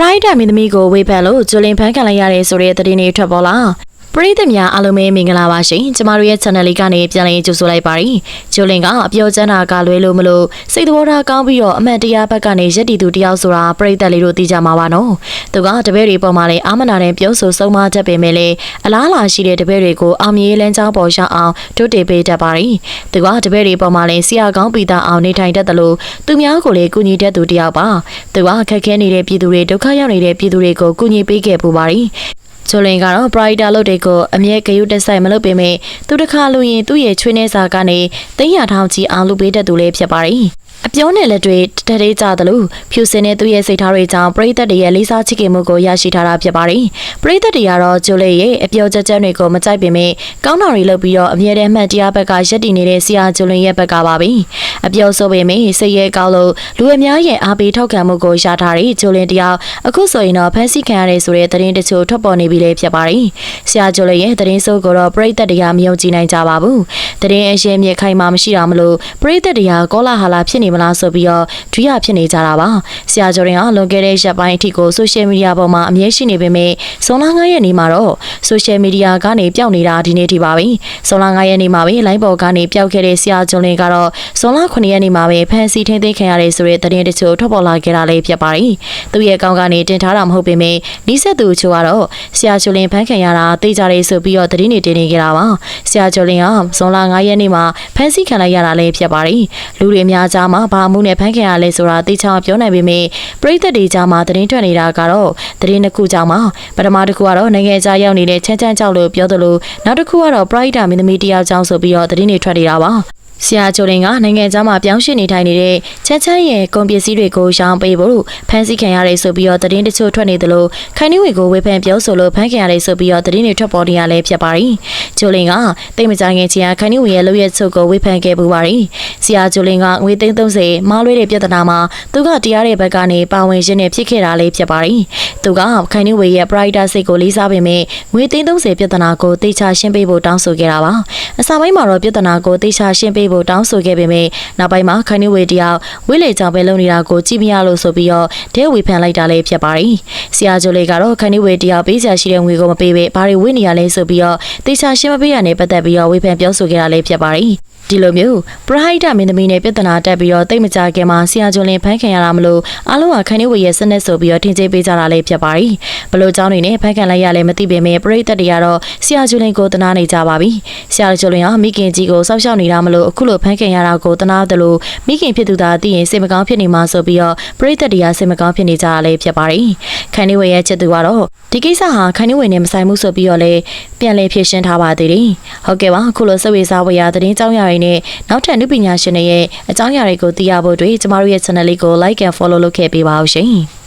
Pride မင်းသမီးကိုဝေဖန်လို့ဂျိုလင်ဖန်ခံလိုက်ရတယ်ဆိုတဲ့သတင်းတွေထွက်ပေါ်လာ ပရိသတ်များအားလုံးပဲမင်္ဂလာပါရှင်ကျမတို့ရဲ့ channel လေးကနေပြန်လည်ကြိုဆိုလိုက်ပါရီဂျိုလင်ကအပြောချမ်းတာကလွဲလို့မလို့စိတ်သဘောထားကောင်းပြီးတော့အမှန်တရားဘက်ကနေရက်တည်သူတယောက်ဆိုတာပရိသတ်လေးတို့သိကြမှာပါနော်သူကတပည့်တွေပေါ်မှာလည်းအာမနာတဲ့ပြောဆိုဆုံးမတတ်ပေမဲ့လည်းအလားအလာရှိတဲ့တပည့်တွေကိုအောင်မြင်လန်းချောင်းပေါ်ရှောင်းအောင်တွတ်တေပေးတတ်ပါရီသူကတပည့်တွေပေါ်မှာလည်းဆရာကောင်းပြီးသားအောင်နေထိုင်တတ်တယ်လို့သူများကိုလည်းကူညီတတ်သူတယောက်ပါသူကခက်ခဲနေတဲ့ပြည်သူတွေဒုက္ခရောက်နေတဲ့ပြည်သူတွေကိုကူညီပေးခဲ့ပူပါရီ ဂျိုလင်ကတော့ Brighter လုပ်တွေကိုအမြဲဂရုတက်ဆိုင်မလုပ်ပေမဲ့သူတစ်ခါလူရင်သူ့ရဲ့ချွေးနှဲစာကနေသိန်းရထောင်ချီအောင်လုပ်ပေးတတ်သူလေးဖြစ်ပါတယ်။ အပြောနဲ့လက်တွေတထဲကြသလိုဖြူစင်တဲ့သူ့ရဲ့စိတ်ထားတွေကြောင့်ပရိသတ်တွေရဲ့လေးစားချစ်ခင်မှုကိုရရှိထားတာဖြစ်ပါတယ်။ပရိသတ်တွေကတော့ဂျိုလေးရဲ့အပြောချက်ချက်တွေကိုမကြိုက်ပေမဲ့ကောင်းတာတွေလုပ်ပြီးတော့အမြဲတမ်းမှတ်တရားဘက်ကရက်တည်နေတဲ့ဆရာဂျိုလင်ရဲ့ဘက်ကပါပဲ။အပြောဆိုပေမဲ့စိတ်ရဲ့ကောင်းလို့လူအများရဲ့အားပေးထောက်ခံမှုကိုရထားတဲ့ဂျိုလင်တယောက်အခုဆိုရင်တော့ဖန်ဆီးခံရတဲ့ဆိုတဲ့သတင်းတချို့ထွက်ပေါ်နေပြီလေဖြစ်ပါတယ်။ဆရာဂျိုလင်ရဲ့သတင်းဆိုးကိုတော့ပရိသတ်တွေကမယုံကြည်နိုင်ကြပါဘူး။သတင်းအရှင်းမြစ်ခိုင်မှမရှိတာမလို့ပရိသတ်တွေကကောလာဟာလာဖြစ်နေမလားဆိုပြီးတော့ဒွိရဖြစ်နေကြတာပါဆရာကျော်ရင်ကလွန်ခဲ့တဲ့ရက်ပိုင်းအထိကိုဆိုရှယ်မီဒီယာပေါ်မှာအမြဲရှိနေပေမဲ့ဇွန်လ9ရက်နေ့မှာတော့ဆိုရှယ်မီဒီယာကနေပျောက်နေတာဒီနေ့ထိပါပဲဇွန်လ9ရက်နေ့မှာပဲလိုင်းပေါ်ကနေပျောက်ခဲ့တဲ့ဆရာကျော်လင်ကတော့ဇွန်လ9ရက်နေ့မှာပဲဖန်စီထင်းသိမ်းခံရတယ်ဆိုတဲ့သတင်းတချို့ထွက်ပေါ်လာခဲ့တာလေးဖြစ်ပါတယ်သူ့ရဲ့ကောင်းကနေတင်ထားတာမဟုတ်ပေမဲ့နီးစပ်သူချို့ကတော့ဆရာကျော်လင်ဖန်ခံရတာသိကြတယ်ဆိုပြီးတော့သတင်းတွေတင်နေကြတာပါဆရာကျော်လင်ကဇွန်လ9ရက်နေ့မှာဖန်စီခံလိုက်ရတာလေးဖြစ်ပါတယ်လူတွေအများကြားမှာဘာမှုနဲ့ဖန်ခံရလဲဆိုတာသိချောင်းပြောနိုင်ပေမဲ့ပရိသတ်တွေကြားမှာသတင်းထွက်နေတာကတော့သတင်းတစ်ခုကြောင့်ပါပထမတစ်ခုကတော့နိုင်ငံခြားရောက်နေတဲ့ချမ်းချမ်းကြောက်လို့ပြောသလိုနောက်တစ်ခုကတော့ Pride မင်းသမီးတယောက်ကြောင့်ဆိုပြီးတော့သတင်းတွေထွက်နေတာပါ ဆရာချိုရင်ကနိုင်ငံခြားမှာပြောင်းရွှေ့နေထိုင်နေတဲ့ချမ်းချမ်းရဲ့ကုန်ပစ္စည်းတွေကိုရောင်းပေးဖို့ဖမ်းဆီးခံရတယ်ဆိုပြီးတော့သတင်းတချို့ထွက်နေသလိုခိုင်နှင်းဝေကိုဝေဖန်ပြောဆိုလို့ဖမ်းခံရတယ်ဆိုပြီးတော့သတင်းတွေထွက်ပေါ်နေရလဲဖြစ်ပါတယ်။ချိုလင်ကတိတ်မကြခင်ချင်းခိုင်နှင်းဝေရဲ့လုပ်ရက်ချုပ်ကိုဝေဖန်ခဲ့ပူပါတယ်။ဆရာချိုလင်ကငွေသိန်း30မားလွှဲတဲ့ပြဿနာမှာသူကတရားတဲ့ဘက်ကနေပါဝင်ရင်းနဲ့ဖြစ်ခဲ့တာလေးဖြစ်ပါတယ်။သူကခိုင်နှင်းဝေရဲ့ Brighter စိတ်ကိုလေးစားပေမဲ့ငွေသိန်း30ပြဿနာကိုတေချာရှင်းပေးဖို့တောင်းဆိုခဲ့တာပါ။အစပိုင်းမှာတော့ပြဿနာကိုတေချာရှင်းပေးဖို့တောင်းဆိုခဲ့ပေမဲ့နောက်ပိုင်းမှာခိုင်နှဝေတယောက်ဝိလေကြောင်ပဲလုပ်နေတာကိုကြည့်မရလို့ဆိုပြီးတော့ဒဲဝေဖန်လိုက်တာလည်းဖြစ်ပါတယ်။ဆရာကျိုလေးကတော့ခိုင်နှဝေတယောက်ပေးချာရှိတဲ့ငွေကိုမပေးပဲဘာတွေဝိနေရလဲဆိုပြီးတော့တေချာရှင်းမပေးရနဲ့ပတ်သက်ပြီးတော့ဝေဖန်ပြောဆိုခဲ့တာလည်းဖြစ်ပါတယ်။ ဒီလိုမျိုးပရိုက်တာမင်းသမီးနဲ့ပြဿနာတက်ပြီးတော့တိတ်မကြခင်မှာဆရာကျော်လင်ဖမ်းခံရတာမလို့အားလုံးကခိုင်နေဝေရဲ့စနစ်ဆိုပြီးတော့ထင်ကြေးပေးကြတာလည်းဖြစ်ပါပြီဘလို့เจ้าနေနဲ့ဖမ်းခံလိုက်ရလဲမသိပေမဲ့ပရိသတ်တွေကတော့ဆရာကျော်လင်ကိုတနာနေကြပါပြီဆရာကျော်လင်ကမိခင်ကြီးကိုစောက်ရှောက်နေတာမလို့အခုလိုဖမ်းခံရတာကိုတနာတယ်လို့မိခင်ဖြစ်သူသာသိရင်စိတ်မကောင်းဖြစ်နေမှာဆိုပြီးတော့ပရိသတ်တွေကစိတ်မကောင်းဖြစ်နေကြတာလည်းဖြစ်ပါပြီခိုင်နေဝေရဲ့ချစ်သူကတော့ဒီကိစ္စဟာခိုင်နေဝေနဲ့မဆိုင်မှုဆိုပြီးတော့လည်းပြန်လည်ဖြေရှင်းထားပါသေးတယ်ဟုတ်ကဲ့ပါအခုလိုစိတ်ဝေစားဝေရသတင်းကြောင်းရရင် နဲ့နောက်ထပ်နုပညာရှင်တွေရဲ့အကြောင်းအရာတွေကိုသိရဖို့အတွက်ကျမတို့ရဲ့ channel လေးကို like and follow လုပ်ခဲ့ပေးပါဦးရှင်။